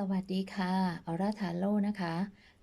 สวัสดีค่ะออร่าทาโร่นะคะ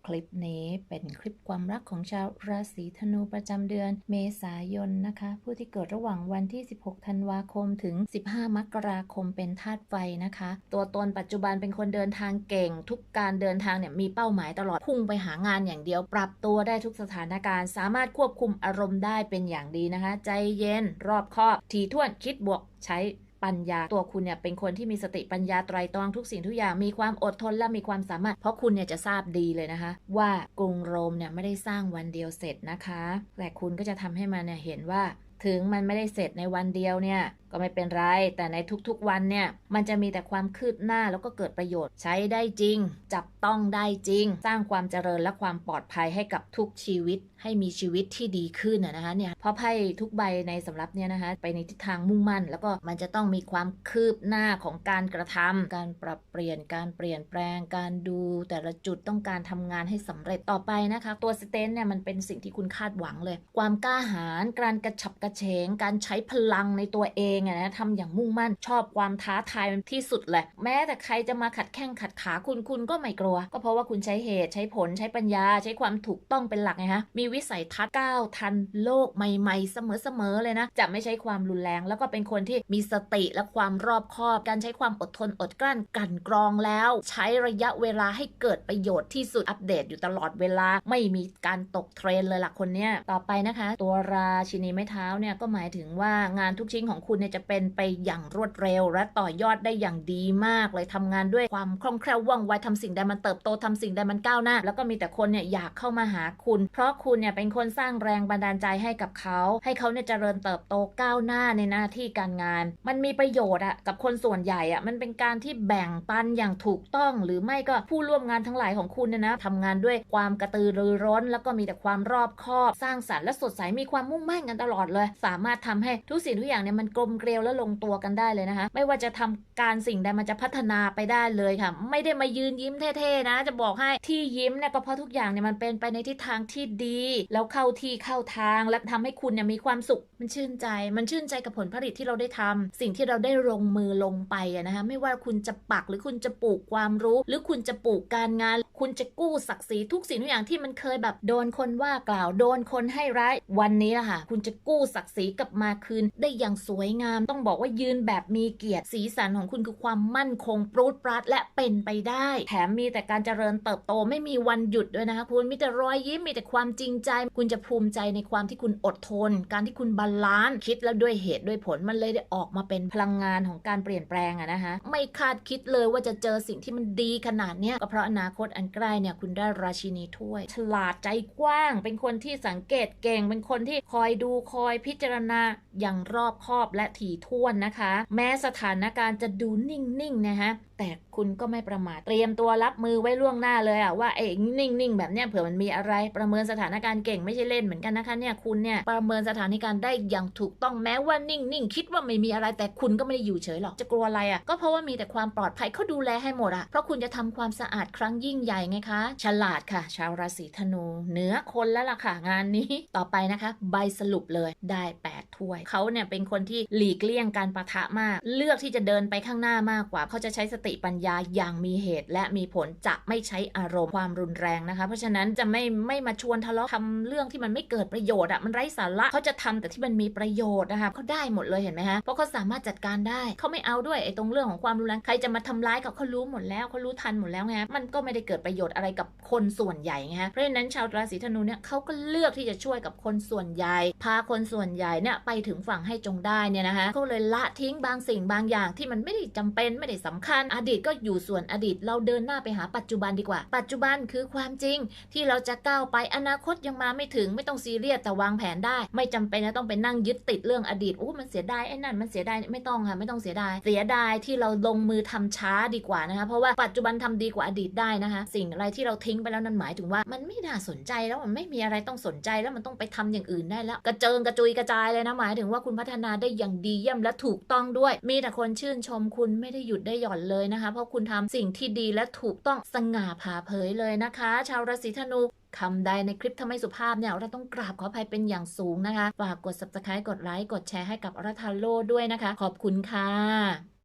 คลิปนี้เป็นคลิปความรักของชาวราศีธนูประจำเดือนเมษายนนะคะ ผู้ที่เกิดระหว่างวันที่ 16 ธันวาคมถึง 15 มกราคมเป็นธาตุไฟนะคะ ตัวตนปัจจุบันเป็นคนเดินทางเก่ง ทุกการเดินทางเนี่ยมีเป้าหมายตลอด พุ่งไปหางานอย่างเดียว ปรับตัวได้ทุกสถานการณ์ สามารถควบคุมอารมณ์ได้เป็นอย่างดีนะคะ ใจเย็นรอบคอบถี่ถ้วนคิดบวกใช้ ปัญญา ตัวคุณเนี่ยเป็นคนที่มีสติปัญญาไตรตรองทุกสิ่งทุกอย่างมีความอดทนและมีความสามารถ เพราะคุณเนี่ยจะทราบดีเลยนะคะ ว่ากรุงโรมเนี่ยไม่ได้สร้างวันเดียวเสร็จนะคะ แต่คุณก็จะทำให้มันเนี่ยเห็นว่าถึงมันไม่ได้เสร็จในวันเดียวเนี่ย ก็ไม่เป็นไร แต่ในทุกๆวันเนี่ย มันจะมีแต่ความคืบหน้าแล้วก็เกิดประโยชน์ใช้ได้จริง จับต้องได้จริง สร้างความเจริญและความปลอดภัยให้กับทุกชีวิต ให้มีชีวิตที่ดีขึ้นนะคะเนี่ยเพราะไพ่ทุกใบในสำรับเนี่ยนะคะไปในทิศทางมุ่งมั่น แล้วก็มันจะต้องมีความคืบหน้าของการกระทำการปรับเปลี่ยนการเปลี่ยนแปลงการดู แต่ละจุดต้องการทำงานให้สำเร็จต่อไปนะคะ ตัวสเตนเนี่ยมันเป็นสิ่งที่คุณคาดหวังเลย ความกล้าหาญการกระฉับกระเฉงการใช้พลังในตัวเองอะนะทำอย่างมุ่งมั่นชอบความท้าทายมันที่สุดแหละแม้แต่ใครจะมาขัดแข้งขัดขาคุณคุณก็ไม่กลัว ก็เพราะว่าคุณใช้เหตุใช้ผลใช้ปัญญา ใช้ความถูกต้องเป็นหลักไงฮะมีวิสัยทัศน์ก้าวทันโลกใหม่ๆ เสมอๆเลยนะ จะไม่ใช้ความรุนแรง แล้วก็เป็นคนที่มีสติและความรอบคอบ การใช้ความอดทนอดกลั้นกันกรองแล้ว ใช้ระยะเวลาให้เกิดประโยชน์ที่สุดอัปเดตอยู่ตลอดเวลา ไม่มีการตกเทรนเลยล่ะคนเนี้ยต่อไปนะคะ ตัวราชินีไม้เท้าเนี่ยก็หมายถึงว่างานทุกชิ้นของคุณเนี่ยจะเป็นไปอย่างรวดเร็ว และต่อยอดได้อย่างดีมากเลยทำงานด้วยความคล่องแคล่วว่องไวทำสิ่งใดมันเติบโตทำสิ่งใดมันก้าวหน้า แล้วก็มีแต่คนเนี่ยอยากเข้ามาหาคุณ เพราะคุณเนี่ยเป็นคนสร้างแรงบันดาลใจให้กับเขา ให้เขาเนี่ยเจริญเติบโตก้าวหน้าในหน้าที่การงาน มันมีประโยชน์อะกับคนส่วนใหญ่อะมันเป็นการที่แบ่งปันอย่างถูกต้อง หรือไม่ก็ผู้ร่วมงานทั้งหลายของคุณเนี่ยนะทำงานด้วยความกระตือรือร้น แล้วก็มีแต่ความรอบคอบ สร้างสรรค์และสดใสมีความมุ่งมั่นกันตลอดเลย สามารถทำให้ทุกสิ่งทุกอย่างเนี่ยมันกลมเกลียวและลงตัวกันได้เลยนะคะ ไม่ว่าจะทำการสิ่งใดมันจะพัฒนาไปได้เลยค่ะ ไม่ได้มายืนยิ้มเท่ๆนะ จะบอกให้ที่ยิ้มเนี่ยก็เพราะทุกอย่างเนี่ยมันเป็นไปในทิศทางที่ดี แล้วเข้าที่เข้าทางและทำให้คุณเนี่ยมีความสุขมันชื่นใจ มันชื่นใจกับผลผลิตที่เราได้ทำสิ่งที่เราได้ลงมือลงไปอะนะคะไม่ว่าคุณจะปักหรือคุณจะปลูกความรู้ หรือคุณจะปลูกการงาน คุณจะกู้ศักดิ์ศรีทุกสิ่งทุกอย่างที่มันเคยแบบโดนคนว่ากล่าวโดนคนให้ร้ายวันนี้ละค่ะ คุณจะกู้ศักดิ์ศรีกลับมาคืน ได้อย่างสวยงาม ต้องบอกว่ายืนแบบมีเกียรติสีสันของคุณคือความมั่นคงปรูดปราดและเป็นไปได้ แถมมีแต่การเจริญเติบโตไม่มีวันหยุดด้วยนะคะคุณมีแต่รอยยิ้มมีแต่ความจริงใจ คุณจะภูมิใจในความที่คุณอดทน การที่คุณบาลานซ์คิดแล้วด้วยเหตุด้วยผลมันเลยได้ออกมาเป็นพลังงานของการเปลี่ยนแปลงอะนะคะไม่คาดคิดเลยว่าจะเจอสิ่งที่มันดีขนาดเนี้ยก็เพราะอนาคตอันใกล้เนี่ยคุณได้ราชินีถ้วย ฉลาดใจกว้าง เป็นคนที่สังเกตเก่ง เป็นคนที่คอยดูคอยพิจารณาอย่างรอบคอบและถี่ถ้วนนะคะ แม้สถานการณ์จะดูนิ่งๆนะฮะ แต่คุณก็ไม่ประมาทเตรียมตัวรับมือไว้ล่วงหน้าเลยอะว่าเอ้นิ่งๆแบบเนี้ยเผื่อมันมีอะไรประเมินสถานการณ์เก่งไม่ใช่เล่นเหมือนกันนะคะเนี่ยคุณเนี่ยประเมินสถานการณ์ได้อย่างถูกต้องแม้ว่านิ่งๆคิดว่าไม่มีอะไรแต่คุณก็ไม่ได้อยู่เฉยหรอกจะกลัวอะไรอะก็เพราะว่ามีแต่ความปลอดภัยเขาดูแลให้หมดอะเพราะคุณจะทำความสะอาดครั้งยิ่งใหญ่ไงคะ ฉลาดค่ะ ชาวราศีธนูเหนือคนแล้วล่ะค่ะงานนี้ ต่อไปนะคะ ใบสรุปเลยได้8 ถ้วย เขาเนี่ยเป็นคนที่หลีกเลี่ยงการประทะมาก เลือกที่จะเดินไปข้างหน้ามากกว่า เขาจะใช้สติปัญญาอย่างมีเหตุ และมีผลจะไม่ใช้อารมณ์ความรุนแรงนะคะ เพราะฉะนั้นจะไม่ไม่มาชวนทะเลาะทำเรื่องที่มันไม่เกิดประโยชน์อะมันไร้สาระเขาจะทำแต่ที่มันมีประโยชน์นะคะเขาได้หมดเลยเห็นไหมคะเพราะเขาสามารถจัดการได้เขาไม่เอาด้วยไอ้ตรงเรื่องของความรุนแรงใครจะมาทำร้ายเขาเขารู้หมดแล้วเขารู้ทันหมดแล้วไงมันก็ไม่ได้เกิดประโยชน์อะไรกับคนส่วนใหญ่ไงฮะเพราะฉะนั้นชาวราศีธนูเนี่ยเขาก็เลือกที่จะช่วยกับคนส่วนใหญ่ พาคนส่วนใหญ่เนี่ยไปไปถึงฝั่งให้จงได้เนี่ยนะคะเขาเลยละทิ้งบางสิ่งบางอย่างที่มันไม่ได้จำเป็นไม่ได้สำคัญ อดีตก็อยู่ส่วนอดีต เราเดินหน้าไปหาปัจจุบันดีกว่า ปัจจุบันคือความจริงที่เราจะก้าวไปอนาคตยังมาไม่ถึงไม่ต้องซีเรียสแต่วางแผนได้ ไม่จำเป็นจะต้องไปนั่งยึดติดเรื่องอดีตโอ้มันเสียดายไอ้นั่นมันเสียดายไม่ต้องค่ะไม่ต้องเสียดายเสียดายที่เราลงมือทำช้าดีกว่านะคะเพราะว่าปัจจุบันทำดีกว่าอดีตได้นะคะ สิ่งอะไรที่เราทิ้งไปแล้วนั่นหมายถึงว่ามันไม่น่าสนใจแล้วมันไม่มีอะไรต้องสนใจแล้วมันต้องไปทำอย่างอื่นได้แล้ว กระเจิงกระจุยกระจายเลยนะหมายถึงว่าคุณพัฒนาได้อย่างดีเยี่ยมและถูกต้องด้วย มีแต่คนชื่นชมคุณไม่ได้หยุดได้หย่อนเลยนะคะ เพราะคุณทำสิ่งที่ดีและถูกต้องสง่าผ่าเผยเลยนะคะ ชาวราศีธนูคำใดในคลิปทำให้สุภาพเนี่ยเราต้องกราบขออภัยเป็นอย่างสูงนะคะ ฝากกด subscribe กดไลค์กดแชร์ให้กับอรทาโลด้วยนะคะ ขอบคุณค่ะ